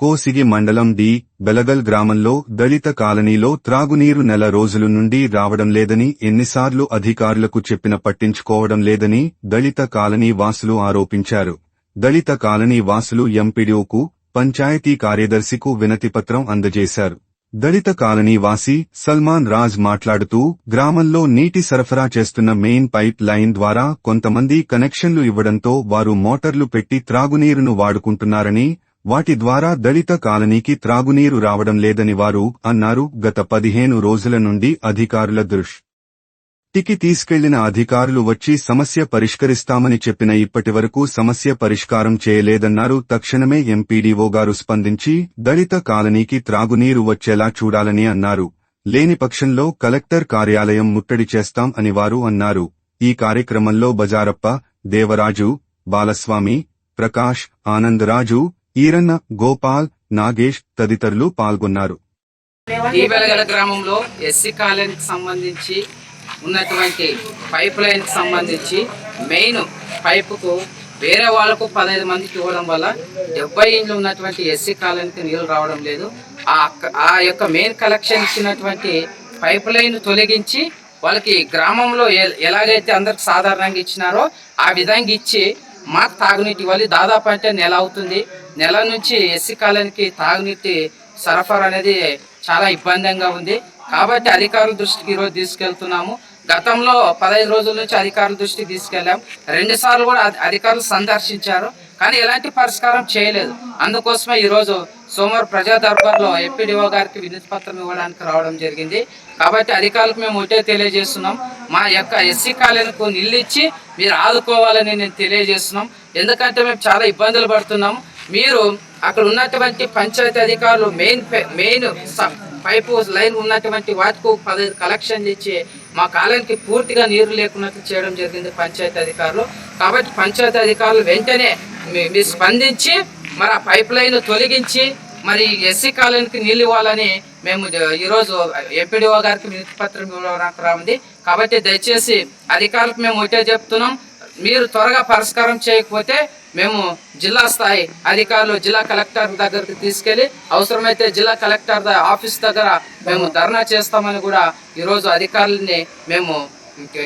కోసిగి మండలం డి బెలగల్ గ్రామంలో దళిత కాలనీలో త్రాగునీరు నెల రోజుల నుండి రావడం లేదని ఎన్నిసార్లు అధికారులకు చెప్పిన పట్టించుకోవడం లేదని దళిత కాలనీ వాసులు ఆరోపించారు. దళిత కాలనీ వాసులు ఎంపీడీఓకు పంచాయతీ కార్యదర్శికు వినతిపత్రం అందజేశారు. దళిత కాలనీ వాసి సల్మాన్ రాజ్ మాట్లాడుతూ గ్రామంలో నీటి సరఫరా చేస్తున్న మెయిన్ పైప్ లైన్ ద్వారా కొంతమంది కనెక్షన్లు ఇవ్వడంతో వారు మోటార్లు పెట్టి త్రాగునీరును వాడుకుంటున్నారని వాటి ద్వారా దళిత కాలనీకి త్రాగునీరు రావడం లేదని వారు అన్నారు గత పదిహేను రోజుల నుండి అధికారుల దృష్టికి తీసుకెళ్ళిన అధికారులు వచ్చి సమస్య పరిష్కరిస్తామని చెప్పిన ఇప్పటివరకు సమస్య పరిష్కారం చేయలేదన్నారు. తక్షణమే ఎంపీడీఓ గారు స్పందించి దళిత కాలనీకి త్రాగునీరు వచ్చేలా చూడాలని అన్నారు. లేని పక్షంలో కలెక్టర్ కార్యాలయం ముట్టడి చేస్తాం అని వారు అన్నారు. ఈ కార్యక్రమంలో బజారప్ప దేవరాజు బాలస్వామి ప్రకాష్ ఆనందరాజు ఈరన్న గోపాల్ నాగేష్ తదితరులు పాల్గొన్నారు. ఈబెలగల గ్రామంలో ఎస్సీ కాలనీకి సంబంధించి ఉన్నటువంటి పైప్ లైన్కి సంబంధించి మెయిన్ పైపుకు వేరే వాళ్ళకు పదహైదు మందికి ఇవ్వడం వల్ల డెబ్బై ఇండ్లు ఉన్నటువంటి ఎస్సీ కాలనీకి నీళ్ళు రావడం లేదు. ఆ ఆ యొక్క మెయిన్ కలెక్షన్ ఇచ్చినటువంటి పైప్ లైన్ తొలగించి వాళ్ళకి గ్రామంలో ఎలాగైతే అందరికి సాధారణంగా ఇచ్చినారో ఆ విధంగా ఇచ్చి మాకు తాగునీటి ఇవ్వాలి. దాదాపు అంటే నెల అవుతుంది. నెల నుంచి ఎస్సీ కాలనీకి తాగునీటి సరఫరా అనేది చాలా ఇబ్బందిగా ఉంది. కాబట్టి అధికారుల దృష్టికి ఈరోజు తీసుకెళ్తున్నాము. గతంలో పదహైదు రోజుల నుంచి అధికారుల దృష్టికి తీసుకెళ్ళాం. రెండు సార్లు కూడా అధికారులు సందర్శించారు. కానీ ఎలాంటి పరిష్కారం చేయలేదు. అందుకోసమే ఈరోజు సోమవారం ప్రజా దర్బార్లో ఎంపీడీఓ గారికి వినతి పత్రం ఇవ్వడానికి రావడం జరిగింది. కాబట్టి అధికారులకు మేము ఒకటే తెలియజేస్తున్నాం. మా యొక్క ఎస్సీ కాలనీకు నిల్లిచ్చి మీరు ఆదుకోవాలని నేను తెలియజేస్తున్నాం. ఎందుకంటే మేము చాలా ఇబ్బందులు పడుతున్నాం. మీరు అక్కడ ఉన్నటువంటి పంచాయతీ అధికారులు మెయిన్ మెయిన్ పైపు లైన్ ఉన్నటువంటి వాటికి పదహైదు కలెక్షన్ ఇచ్చి మా కాలనీకి పూర్తిగా నీరు లేకున్నట్లు చేయడం జరిగింది పంచాయతీ అధికారులు. కాబట్టి పంచాయతీ అధికారులు వెంటనే మీ- మీరు స్పందించి మరి ఆ పైప్ లైన్ తొలగించి మరి ఎస్సీ కాలనీకి నీళ్ళు ఇవ్వాలని మేము ఈరోజు ఎంపీడీఓ గారికి వినతి పత్రం ఇవ్వడానికి రాముంది. కాబట్టి దయచేసి అధికారులకు మేము ఒకటే చెప్తున్నాం. మీరు త్వరగా పరిష్కారం చేయకపోతే మేము జిల్లా స్థాయి అధికారులు జిల్లా కలెక్టర్ దగ్గరికి తీసుకెళ్ళి అవసరమైతే జిల్లా కలెక్టర్ ఆఫీస్ దగ్గర మేము ధర్నా చేస్తామని కూడా ఈరోజు అధికారులని మేము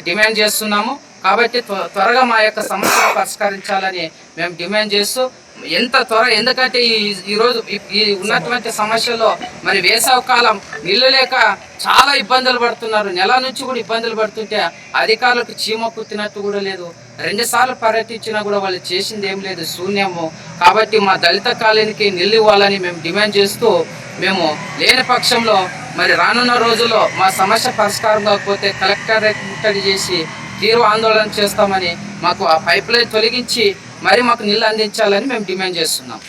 డిమాండ్ చేస్తున్నాము. కాబట్టి త్వ- త్వరగా మా యొక్క సమస్యను పరిష్కరించాలని మేము డిమాండ్ చేస్తూ ఎంత త్వర ఎందుకంటే ఈ ఈరోజు ఈ- ఉన్నటువంటి సమస్యలో మరి వేసవ కాలం నీళ్ళు లేక చాలా ఇబ్బందులు పడుతున్నారు. నెల నుంచి కూడా ఇబ్బందులు పడుతుంటే అధికారులకు చీమ కుత్తినట్టు కూడా లేదు. రెండుసార్లు పర్యటించినా కూడా వాళ్ళు చేసింది ఏం లేదు శూన్యము. కాబట్టి మా దళిత కాలనీకి నీళ్ళు ఇవ్వాలని మేము డిమాండ్ చేస్తూ మేము లేని పక్షంలో మరి రానున్న రోజుల్లో మా సమస్య పరిష్కారం కాకపోతే కలెక్టరేట్ ముట్టడి చేసి తీవ్ర ఆందోళన చేస్తామని మాకు ఆ పైప్ లైన్ తొలగించి మరి మాకు నీళ్ళు అందించాలని మేము డిమాండ్ చేస్తున్నాం.